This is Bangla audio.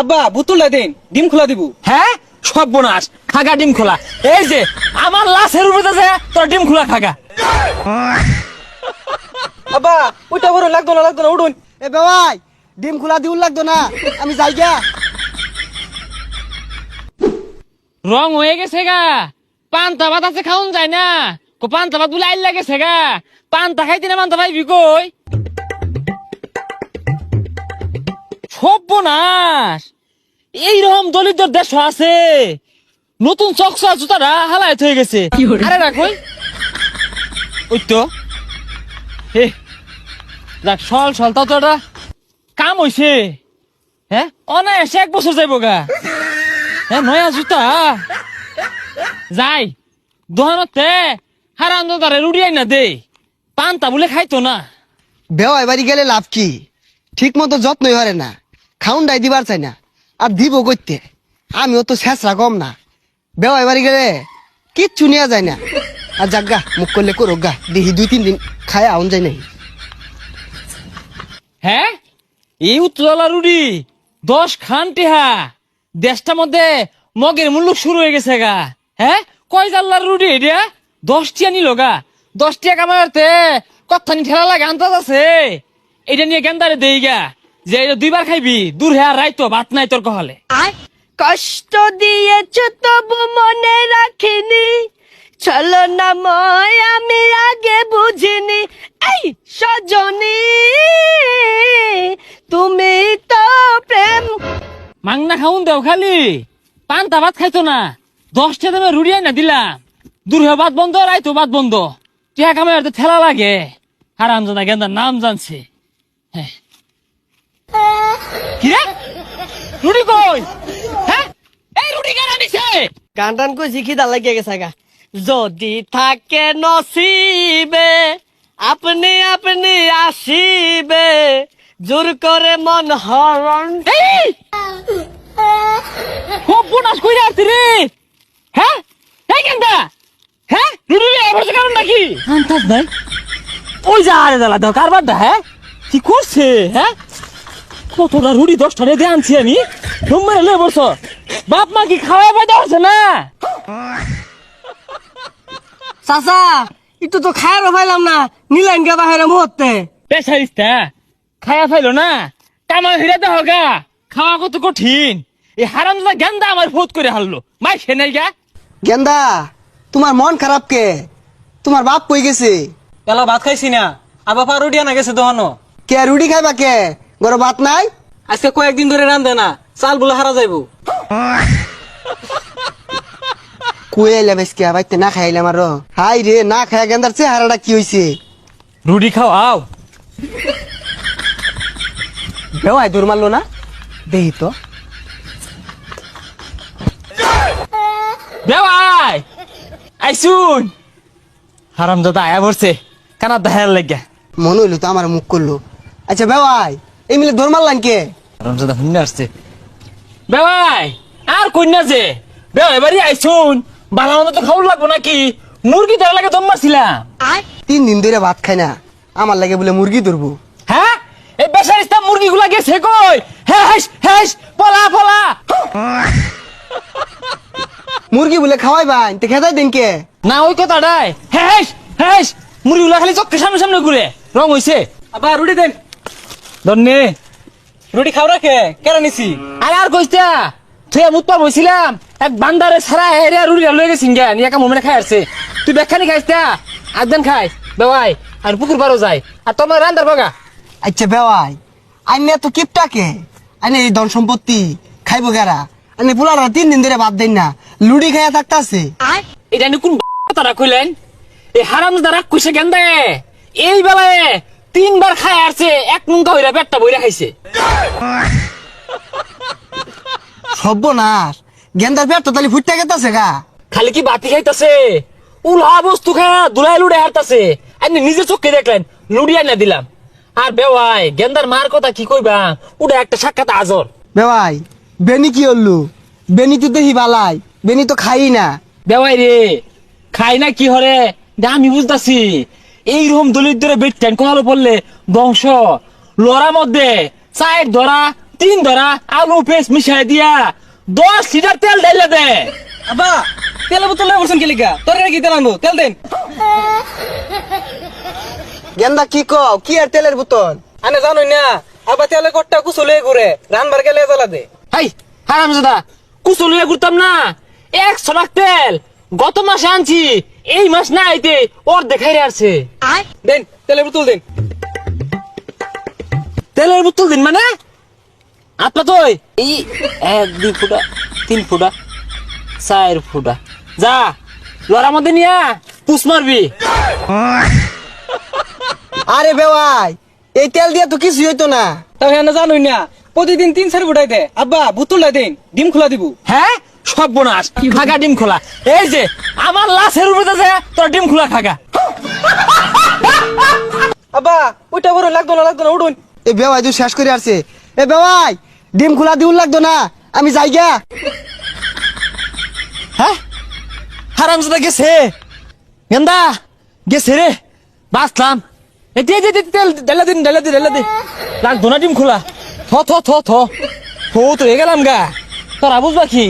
আব্বা বোতলটা দিন ডিম খোলা দিব। হ্যাঁ? সব বোনাস খাগা ডিম খোলা। এই যে আমার লাশের উপরে আছে তোর ডিম খোলা খাগা। আব্বা ওইটা বড় লাগতো না লাগতো না উঠুন এ বেওয়াই ডিম খোলা দিউল লাগতো না আমি যাই গা রং হয়ে গেছে গা। পান্তা ভাত আছে খাওন যায় না। কো পান্তা ভাত বলে আইল লাগেছে গা। পান্তা খাইতে না পান্তা পাইবি কই? সব বোনাস এইরকম দলিত দেশ আছে। নতুন চকচা জুতাটা হালায় হয়ে গেছে। আরে রাখই ওই তো। হে দেখ সল সল তাও তো কাম হইছে। হ্যাঁ অনায়াসে এক বছর যাইব গা। হ্যাঁ নয়া জুতা। যাই দোকানতে হারান দাদারে রুড়িয়াই না দে। পান্তা বলে খাইতো না। বেওয়াই বাড়ি গেলে লাভ কি? ঠিক মতো যত্নই হরে না। খাউন ডাই দিবার চাই না। আর দিব করতে আমিও তো শেষরা কম না। বেওয়াই বাড়ি গেলে কিচ্ছু নেওয়া যায় না। আর যাক মুখ করলে করুক গা। দেখি দুই তিন দিন খায় আউন যায় নাই হ্যাঁ? এই উত্তলা রুড়ি, দশ খান টেহা। দেশটার মধ্যে মগের মূল্য শুরু হয়ে গেছে গা। হ্যাঁ? কয় জাল্লার রুড়ি এটা? দশটিয়া নিল গা। দশ দশটিয়া কামাতে কথানি ঠেলা লাগে আন্দাজ আছে? এটা নিয়ে গেন্দারে দেই গা। যে এটা দুইবার খাইবি দূর হ্যাঁ রাইতো ভাত নাই তোর কহলে। কষ্ট দিয়েছ তবু মনে রাখিনি চলো না ময় আমি আগে বুঝিনি এই সজনী তুমি তো প্রেম মাংনা খাউন দেও খালি। পান্তা ভাত খাইতো না? দশটা দামে রুড়িয়াই না দিলাম দূর হয়ে ভাত বন্ধ রাইতো ভাত বন্ধ। টিয়া কামে ঠেলা লাগে। হারাম জানা গেন্দার নাম জানছে। হ্যাঁ। কি রে রুটি কই? হ্যাঁ? এই রুটি কেন নিছে গান টান কই শিখি দা লাগিয়ে গেছে গা। যদি থাকে নসিবে আপনি আপনি আসিবে জোর করে মন হরণ। খুব বোনাস কইরা আসছি রে। হ্যাঁ? এই গেন্দা হ্যাঁ? রুটি রে এবার কারণ নাকি? নাই ওই যা আরে দালা দাও কারবার দা হ্যাঁ? কি করছে হ্যাঁ? কতটা রুটি দশটা রেখে আনছি আমি? নম্বরে লয়ে বসো। বাপ মা কি খাওয়াই পাইতে পারছে না? চাচা একটু তো খায়ারও পাইলাম না নিলাম গে বাহিরে মুহূর্তে পেশারিস্তা খায়া ফাইলো না? কামা হিরে দেহ গা খাওয়া কত কঠিন। এই হারাম দাদা গেন্দা আমার ফোত করে হারলো মাই সে নাই গা। গেন্দা তোমার মন খারাপ কে? তোমার বাপ কই গেছে। এলা ভাত খাইছি না। রুটি আনা গেছে দোহানো। কে রুটি খাইবা কে? গরো ভাত নাই? আজকে কয়েকদিন ধরে রান্ধে না চাল বলে হারা যাইবো। কুয়ে আইলাম আজকে বাইতে না খাইলাম আর। হাই রে না খাই গেন্দার চেহারাটা কি হইছে? রুটি খাও আও। বেওয়াই দূর মারলো না? দেহি তো। বেওয়াই আইসুন হারাম দাদা আয়া পড়ছে কানা দেখার লাগিয়া। মনে হইল তো আমার মুখ করল। আচ্ছা বেওয়াই এই মিলে দৌড় মারলাম কে? হারাম দাদা হুন্না আসছে। বেওয়াই আর কন্যা যে বেওয়াই বাড়ি আইসুন বালা মতো তো খাওয়া লাগবো নাকি? মুরগি লাগে দম মারছিলাম। তিন দিন ধরে ভাত খাই না আমার লাগে বলে মুরগি ধরবো। হ্যাঁ? এই বেসারিস্তা মুরগি গুলা গেছে কই? হ্যাঁ হ্যাঁ পলা পলা। মুরগি বলে খাওয়াই বান তে খেতাই দিন কে? না ওই কথাটাই। হ্যাঁ হ্যাঁ মুরগি গুলা খালি চক্কের সামনে সামনে ঘুরে। রং হইছে। আবার রুটি দেন। ধন্যে রুটি খাও রাখে কেন নিছি। আরে আর কইতা তুই মুত পা বইছিলাম এক বান্দারে সারা এরিয়া রুড়ি লয়ে গেছিন গে নিয়ে কাম মোমেনে খাই আসছে। তুই বেখানি খাইছা একদিন খাই বেওয়াই আর পুকুর পারও যাই আর তোমার রান্দার বাগা আচ্ছা বেওয়াই আইনে তো কিপটা কে আইনে এই ধন সম্পত্তি খাইবো গেরা আইনে পোলারা তিন দিন ধরে ভাত দেন না লুডি খাইয়া থাকতাছে। এটা নি কোন তারা কইলেন? এই হারাম দ্বারা কইছে গেন্দা এই বেলায় তিনবার খাই আসছে এক নুঙ্কা হইরা পেটটা বইরা খাইছে। সর্বনাশ। গেন্দার পেট তো তাহলে ফুটতে গেতাছে গা। খালি কি বাতি খাইতাছে? উলা বস্তু খায়া দুলাই লুড়ে হারতাছে। আপনি নিজে চোখে দেখলেন লুড়িয়া না দিলাম। আর বেওয়াই গেন্দার মার কথা কি কইবা? উড়ে একটা সাক্ষাৎ আজর। বেওয়াই বেনি কি হল্লু? বেনি তো দেখি বালাই বেনি তো খাই না। বেওয়াই রে খাই না কি হরে? আমি বুঝতাছি। এইরকম দলিত ধরে বেটেন কোহালো পড়লে বংশ। লড়া মধ্যে চায়ের ধরা তিন ধরা আলু পেস্ট মিশাই দিয়া দশ লিটার তেল ঢাইলে দে। তেলের বোতল বলছেন কি তোর কি তেল আনব? তেল দেন। গেন্দা কি কও? কি আর তেলের বোতল? আনে জানোই না আব্বা তেলের কট্টা কুচলে ঘুরে রানবার গেলে জ্বালা দে। হাই হারাম দাদা কুচল ঘুরতাম না একশো লাখ তেল গত মাসে আনছি এই মাস না আইতে ওর দেখাই আসছে দেন তেলের বোতল দেন। তেলের বোতল দিন মানে? আপনা তো এই এক দুই ফুটা তিন ফুটা চার ফুটা। যা লড়ার মধ্যে নিয়া পুষ মারবি। আরে বেওয়াই এই তেল দিয়ে তো কিছু হইতো না। তাও হ্যাঁ জানোই না প্রতিদিন তিন চার ফুটাই দে। আব্বা বোতলটা দেন ডিম খোলা দিব। হ্যাঁ? সব বোনাস। খাগা ডিম খোলা। এই যে আমার লাশের উপরে যে তোর ডিম খোলা খাগা। আব্বা ওইটা বড় লাগতো না লাগতো না উঠুন। এ বেওয়াই তো শেষ করে আসছে। এ বেওয়াই ডিম খোলা দিউল লাগতো না আমি যাই গা হ্যাঁ? হারাম দাদা গেছে। গেন্দা গেছে রে। বাঁচলাম। এ দে দে দে তেল ডেলা দিন ডেলা দে ডেলা দে। লাগতো না ডিম খোলা। থ থ থ থ। হো তো এ গেলাম গা। তোরা বুঝবা কি?